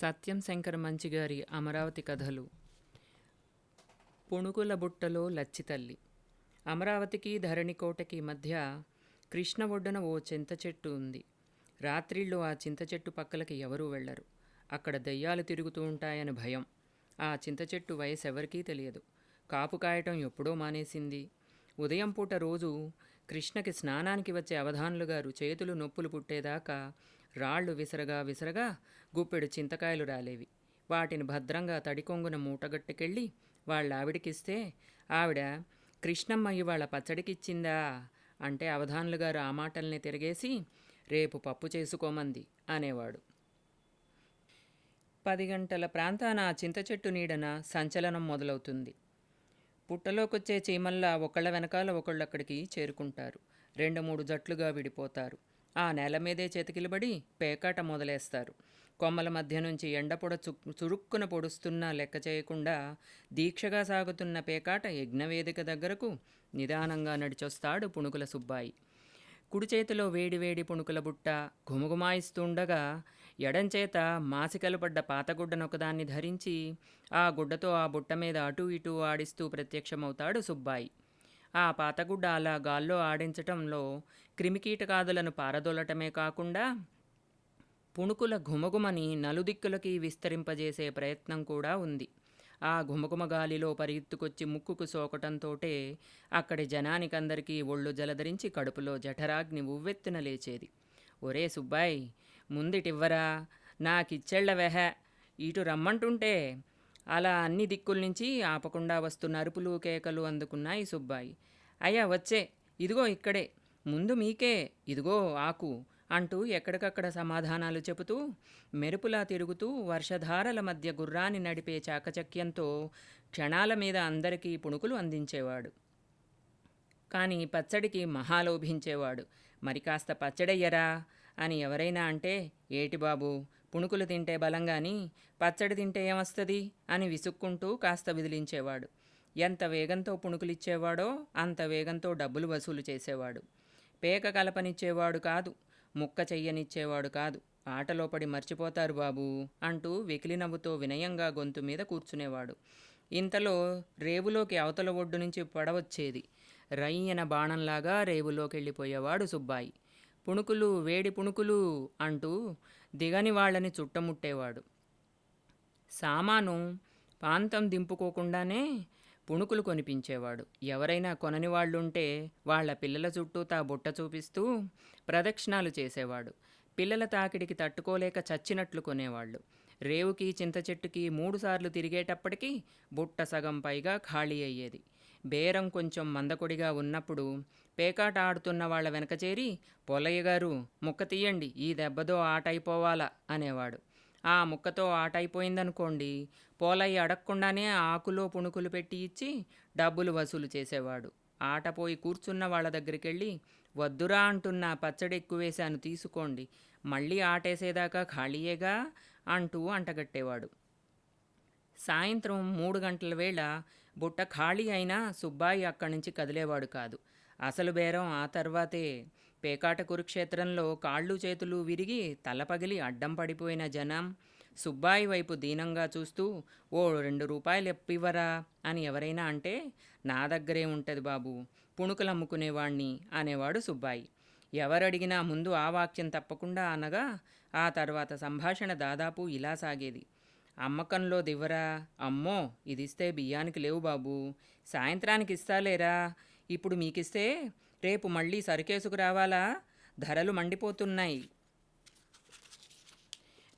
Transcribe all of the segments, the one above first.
సత్యం శంకర్ మంచిగారి అమరావతి కథలు. పుణుకుల బుట్టలో లచ్చితల్లి అమరావతికి ధరణికోటకి మధ్య కృష్ణ ఒడ్డున ఓ చింత చెట్టు ఉంది. రాత్రిళ్ళు ఆ చింత చెట్టు పక్కలకి ఎవరూ వెళ్ళరు. అక్కడ దెయ్యాలు తిరుగుతూ ఉంటాయని భయం. ఆ చింత చెట్టు వయసు ఎవరికీ తెలియదు. కాపు కాయటం ఎప్పుడో మానేసింది. ఉదయం పూట రోజు కృష్ణకి స్నానానికి వచ్చే అవధానులు గారు చేతులు నొప్పులు పుట్టేదాకా రాళ్ళు విసరగా విసరగా గుప్పెడు చింతకాయలు రాలేవి. వాటిని భద్రంగా తడికొంగున మూటగట్టుకెళ్ళి వాళ్ళ ఆవిడకిస్తే ఆవిడ కృష్ణమ్మ ఇవాళ పచ్చడికిచ్చిందా అంటే అవధానులు గారు ఆ మాటల్ని తిరిగేసి రేపు పప్పు చేసుకోమంది అనేవాడు. పది గంటల ప్రాంతాన ఆ చింత చెట్టు నీడన సంచలనం మొదలవుతుంది. పుట్టలోకొచ్చే చీమల్లా ఒకళ్ళ వెనకాల ఒకళ్ళు అక్కడికి చేరుకుంటారు. రెండు మూడు జట్లుగా విడిపోతారు. ఆ నేల మీదే చెతికిలబడి పేకాట మొదలేస్తారు. కొమ్మల మధ్య నుంచి ఎండపొడ చు చురుక్కున పొడుస్తున్నా లెక్క చేయకుండా దీక్షగా సాగుతున్న పేకాట యజ్ఞవేదిక దగ్గరకు నిదానంగా నడిచొస్తాడు పుణుకుల సుబ్బాయి. కుడి చేతిలో వేడివేడి పుణుకుల బుట్ట ఘుమఘుమాయిస్తుండగా ఎడంచేత మాసికలు పడ్డ పాతగుడ్డనొకదాన్ని ధరించి ఆ గుడ్డతో ఆ బుట్ట మీద అటూ ఇటూ ఆడిస్తూ ప్రత్యక్షమవుతాడు సుబ్బాయి. ఆ పాతగుడ్డ అలా గాల్లో ఆడించటంలో క్రిమికీటకాదులను పారదోలటమే కాకుండా పుణుకుల ఘుమఘుమని నలుదిక్కులకి విస్తరింపజేసే ప్రయత్నం కూడా ఉంది. ఆ ఘుమఘుమ గాలిలో పరిగెత్తుకొచ్చి ముక్కుకు సోకటంతోటే అక్కడి జనానికందరికీ ఒళ్ళు జలధరించి కడుపులో జఠరాగ్ని ఉవ్వెత్తున లేచేది. ఒరే సుబ్బాయ్ ముందిటివ్వరా? నాకిచ్చెళ్ళ వెహ ఇటు రమ్మంటుంటే అలా అన్ని దిక్కుల నుంచి ఆపకుండా వస్తున్న అరుపులు కేకలు అందుకున్నాయి సుబ్బాయి. అయ్యా వచ్చే. ఇదిగో ఇక్కడే. ముందు మీకే. ఇదిగో ఆకు అంటూ ఎక్కడికక్కడ సమాధానాలు చెబుతూ మెరుపులా తిరుగుతూ వర్షధారల మధ్య గుర్రాన్ని నడిపే చాకచక్యంతో క్షణాల మీద అందరికీ పుణుకులు అందించేవాడు. కానీ పచ్చడికి మహాలోభించేవాడు. మరి కాస్త పచ్చడయ్యరా అని ఎవరైనా అంటే ఏటి బాబు? పుణుకులు తింటే బలంగాని పచ్చడి తింటే ఏమొస్తుంది? అని విసుక్కుంటూ కాస్త విదిలించేవాడు. ఎంత వేగంతో పుణుకులిచ్చేవాడో అంత వేగంతో డబ్బులు వసూలు చేసేవాడు. పేక కలపనిచ్చేవాడు కాదు ముక్క చెయ్యనిచ్చేవాడు కాదు. ఆటలో పడి మర్చిపోతారు బాబు అంటూ వెకిలినవ్వుతో వినయంగా గొంతు మీద కూర్చునేవాడు. ఇంతలో రేవులోకి అవతల ఒడ్డు నుంచి పడవచ్చేది. రయ్యన బాణంలాగా రేవులోకి వెళ్ళిపోయేవాడు సుబ్బాయి. పుణుకులు వేడి పుణుకులు అంటూ దిగని వాళ్ళని చుట్టముట్టేవాడు. సామాను పాంతం దింపుకోకుండానే పుణుకులు కొనిపించేవాడు. ఎవరైనా కొనని వాళ్ళుంటే వాళ్ళ పిల్లల చుట్టూ తా బుట్ట చూపిస్తూ ప్రదక్షిణాలు చేసేవాడు. పిల్లల తాకిడికి తట్టుకోలేక చచ్చినట్లు కొనేవాళ్ళు. రేవుకి చింత చెట్టుకి మూడుసార్లు తిరిగేటప్పటికీ బుట్ట సగం పైగా ఖాళీ అయ్యేది. బేరం కొంచెం మందకొడిగా ఉన్నప్పుడు పేకాట ఆడుతున్న వాళ్ళ వెనక చేరి పొలయ్య గారు ముక్క తీయండి ఈ దెబ్బతో ఆట అయిపోవాలా అనేవాడు. ఆ ముక్కతో ఆట అయిపోయిందనుకోండి పోలయ్య అడగకుండానే ఆకులో పుణుకులు పెట్టి ఇచ్చి డబ్బులు వసూలు చేసేవాడు. ఆట పోయి కూర్చున్న వాళ్ళ దగ్గరికి వెళ్ళి వద్దురా అంటున్నా పచ్చడి ఎక్కువేశాను తీసుకోండి. మళ్ళీ ఆటేసేదాకా ఖాళీయేగా? అంటూ అంటగట్టేవాడు. సాయంత్రం మూడు గంటల వేళ బుట్ట ఖాళీ అయినా సుబ్బాయి అక్కడి నుంచి కదిలేవాడు కాదు. అసలు బేరం ఆ తర్వాతే పేకాట కురుక్షేత్రంలో కాళ్ళు చేతులు విరిగి తలపగిలి అడ్డం పడిపోయిన జనం సుబ్బాయి వైపు దీనంగా చూస్తూ ఓ రెండు రూపాయలు ఎప్పివ్వరా అని ఎవరైనా అంటే నా దగ్గరే ఉంటుంది బాబు పుణుకులు అమ్ముకునేవాణ్ణి అనేవాడు సుబ్బాయి. ఎవరడిగినా ముందు ఆ వాక్యం తప్పకుండా అనగా ఆ తర్వాత సంభాషణ దాదాపు ఇలా సాగేది. అమ్మకంలో దివ్వరా? అమ్మో ఇదిస్తే బియ్యానికి లేవు బాబు. సాయంత్రానికి ఇస్తాలేరా? ఇప్పుడు మీకిస్తే రేపు మళ్ళీ సరికేసుకు రావాలా? ధరలు మండిపోతున్నాయి.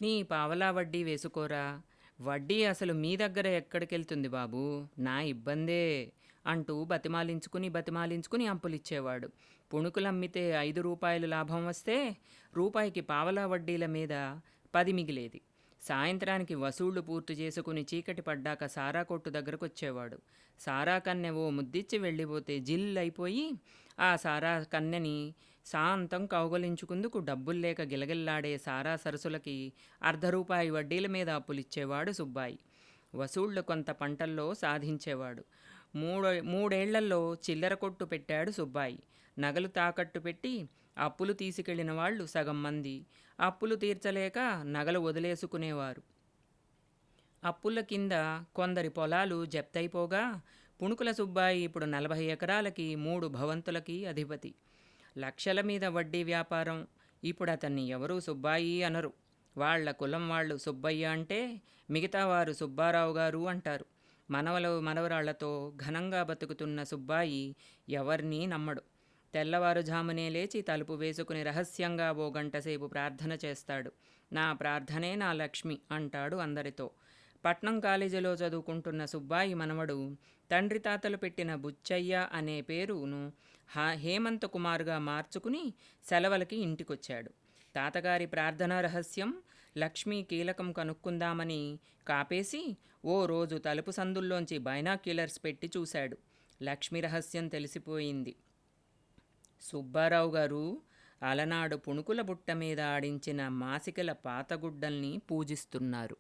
నీ పావలా వడ్డీ వేసుకోరా? వడ్డీ అసలు మీ దగ్గర ఎక్కడికెళ్తుంది బాబు? నా ఇబ్బందే అంటూ బతిమాలించుకుని బతిమాలించుకుని అంపులిచ్చేవాడు. పుణుకులమ్మితే ఐదు రూపాయలు లాభం వస్తే రూపాయికి పావలా వడ్డీల మీద పది మిగిలేది. సాయంత్రానికి వసూళ్ళు పూర్తి చేసుకుని చీకటి పడ్డాక సారా కొట్టు దగ్గరకు వచ్చేవాడు సారా కన్నె ఓ ముద్దిచ్చి వెళ్ళిపోతే జిల్ అయిపోయి ఆ సారా కన్నెని శాంతం కౌగలించుకుందుకు డబ్బులు లేక గిలగిల్లాడే సారా సరసులకి అర్ధ రూపాయి వడ్డీల మీద అప్పులిచ్చేవాడు సుబ్బాయి. వసూళ్ళు కొంత పంటల్లో సాధించేవాడు. మూడో మూడేళ్ళలో చిల్లర కొట్టు పెట్టాడు సుబ్బాయి. నగలు తాకట్టు పెట్టి అప్పులు తీసుకెళ్ళిన వాళ్ళు సగం మంది. అప్పులు తీర్చలేక నగలు వదిలేసుకునేవారు. అప్పుల కింద కొందరి పొలాలు జప్తయిపోగా పుణుకుల సుబ్బాయి ఇప్పుడు నలభై ఎకరాలకి మూడు భవంతులకి అధిపతి. లక్షల మీద వడ్డీ వ్యాపారం. ఇప్పుడు అతన్ని ఎవరూ సుబ్బాయి అనరు. వాళ్ళ కులం వాళ్ళు సుబ్బయ్య అంటే మిగతా వారు సుబ్బారావు గారు అంటారు. మనవలు మనవరాళ్ళతో ఘనంగా బతుకుతున్న సుబ్బాయి ఎవరినీ నమ్మడు. తెల్లవారుజామునే లేచి తలుపు వేసుకుని రహస్యంగా ఓ గంటసేపు ప్రార్థన చేస్తాడు. నా ప్రార్థనే నా లక్ష్మి అంటాడు అందరితో. పట్నం కాలేజీలో చదువుకుంటున్న సుబ్బాయి మనవడు తండ్రి తాతలు పెట్టిన బుచ్చయ్య అనే పేరును హేమంత్ కుమార్గా మార్చుకుని సెలవులకి ఇంటికొచ్చాడు. తాతగారి ప్రార్థనా రహస్యం లక్ష్మీ కీలకం కనుక్కుందామని కాపేసి ఓ రోజు తలుపు సందుల్లోంచి బైనాక్యులర్స్ పెట్టి చూశాడు. లక్ష్మి రహస్యం తెలిసిపోయింది. సుబ్బారావు గారు అలనాడు పుణుకుల బుట్ట మీద ఆడించిన మాసికల పాతగుడ్డల్ని పూజిస్తున్నారు.